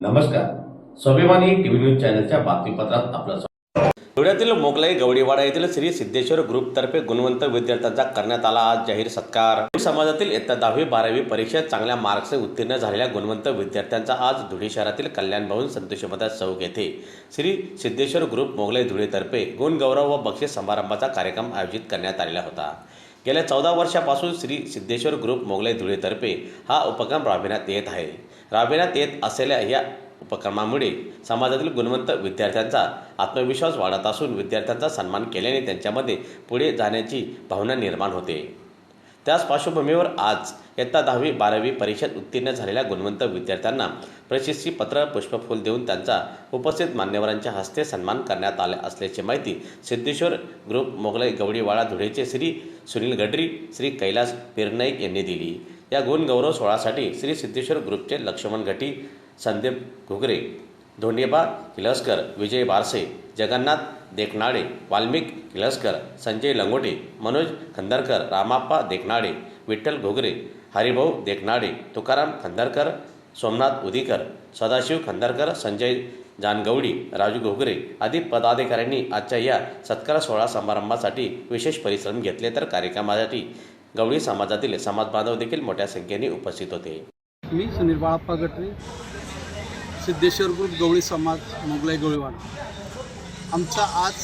नमस्कार. स्वाभिमानी TV news चॅनलच्या बातमीपत्रात आपलं धुळ्यातील मोगलाई गवडीवाडा येथील श्री सिद्धेश्वर ग्रुपतर्फे गुणवंत विद्यार्थ्यांचा करण्यात आला आज जाहीर सत्कार. समाजातील इयत्ता दहावी बारावी परीक्षेत चांगल्या मार्क्सने उत्तीर्ण झालेल्या गुणवंत विद्यार्थ्यांचा आज धुळे शहरातील कल्याण भवन संतोषमदा चौक येथे श्री सिद्धेश्वर ग्रुप मोगलाई धुळेतर्फे गुणगौरव व बक्षीस समारंभाचा कार्यक्रम आयोजित करण्यात आलेला होता. गेल्या चौदा वर्षापासून श्री सिद्धेश्वर ग्रुप मोगलाई धुळेतर्फे हा उपक्रम राबविण्यात येत आहे. राबविण्यात येत असलेल्या या उपक्रमामुळे समाजातील गुणवंत विद्यार्थ्यांचा आत्मविश्वास वाढत असून विद्यार्थ्यांचा सन्मान केल्याने त्यांच्यामध्ये पुढे जाण्याची भावना निर्माण होते. त्याच पार्श्वभूमीवर आज इयत्ता दहावी बारावी परीक्षेत उत्तीर्ण झालेल्या गुणवंत विद्यार्थ्यांना प्रशस्तीपत्र पुष्पफूल देऊन त्यांचा उपस्थित मान्यवरांच्या हस्ते सन्मान करण्यात आला असल्याची माहिती सिद्धेश्वर ग्रुप मोगलाई गवडीवाळा धुळेचे श्री सुनील गडरी श्री कैलास पिरनाईक यांनी दिली. या गुणगौरव सोहळ्यासाठी श्री सिद्धेश्वर ग्रुपचे लक्ष्मण घटी संदीप घुगरे धोंडेबा किलस्कर विजय बारसे जगन्नाथ देखनाडे वाल्मिक किलस्कर संजय लंगोटे मनोज खंदरकर रामाप्पा देखनाडे विठ्ठल घोगरे हरिभाऊ देखनाडे तुकाराम खंदरकर सोमनाथ उदीकर सदाशिव खंदरकर संजय जानगवडी राजू घोगरे आदी पदाधिकाऱ्यांनी आजच्या या सत्कार सोहळा समारंभासाठी विशेष परिश्रम घेतले तर कार्यक्रमासाठी गवळी समाजातील समाजबांधव देखील मोठ्या संख्येने उपस्थित होते. मी सुनील बाळाप्पा गटरे सिद्धेश्वर ग्रुप गवळी समाज मुगलाई गवळीवाडा. आमचा आज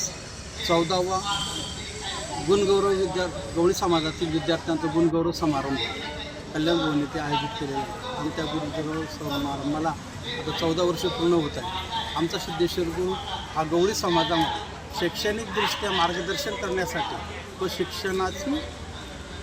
चौदावा गुणगौरव विद्या गवळी समाजातील विद्यार्थ्यांचा गुणगौरव समारंभ कल्याण भवन येथे आयोजित केलेला आहे. आणि त्या गुणगौरव समारंभाला आता चौदा वर्ष पूर्ण होत आहे आमचा सिद्धेश्वर गुरु हा गवळी समाजामध्ये शैक्षणिकदृष्ट्या मार्गदर्शन करण्यासाठी व शिक्षणाची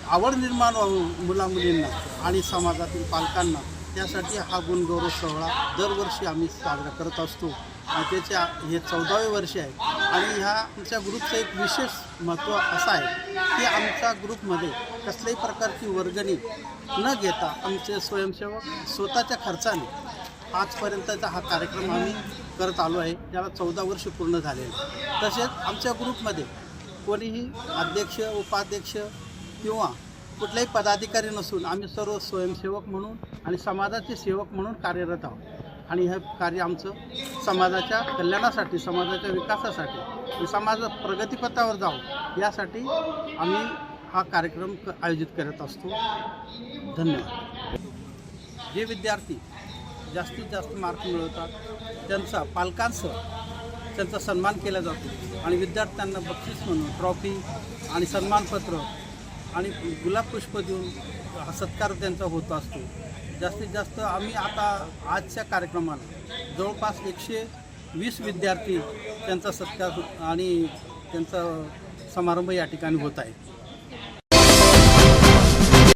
आवड निर्माण व्हावं मुलामुलींना आणि समाजातील पालकांना त्यासाठी हा गुणगौरव सोहळा दरवर्षी आम्ही साजरा करत असतो. आणि त्याच्या हे चौदावे वर्ष आहे. आणि ह्या आमच्या ग्रुपचं एक विशेष महत्त्व असं आहे की आमच्या ग्रुपमध्ये कसल्याही प्रकारची वर्गणी न घेता आमचे स्वयंसेवक स्वतःच्या खर्चाने आजपर्यंतचा हा कार्यक्रम आम्ही करत आलो आहे. त्याला चौदा वर्ष पूर्ण झाले आहे. तसेच आमच्या ग्रुपमध्ये कोणीही अध्यक्ष उपाध्यक्ष किंवा कुठलाही पदाधिकारी नसून आम्ही सर्व स्वयंसेवक म्हणून आणि समाजाचे सेवक म्हणून कार्यरत आहोत. आणि हे कार्य आमचं समाजाच्या कल्याणासाठी समाजाच्या विकासासाठी आणि समाज प्रगतीपथावर जावं यासाठी आम्ही हा कार्यक्रम क- आयोजित करत असतो. धन्यवाद. जे विद्यार्थी जास्तीत जास्त मार्क मिळवतात त्यांचा पालकांसह त्यांचा सन्मान केला जातो आणि विद्यार्थ्यांना बक्षीस म्हणून ट्रॉफी आणि सन्मानपत्र आणि गुलाब पुष्प देऊन सत्कार त्यांचा होत असतो. जास्तीत जास्त आम्ही आता आजच्या कार्यक्रमाला जवळपास एकशे वीस विद्यार्थी त्यांचा सत्कार आणि त्यांचा समारंभ या ठिकाणी होत आहे.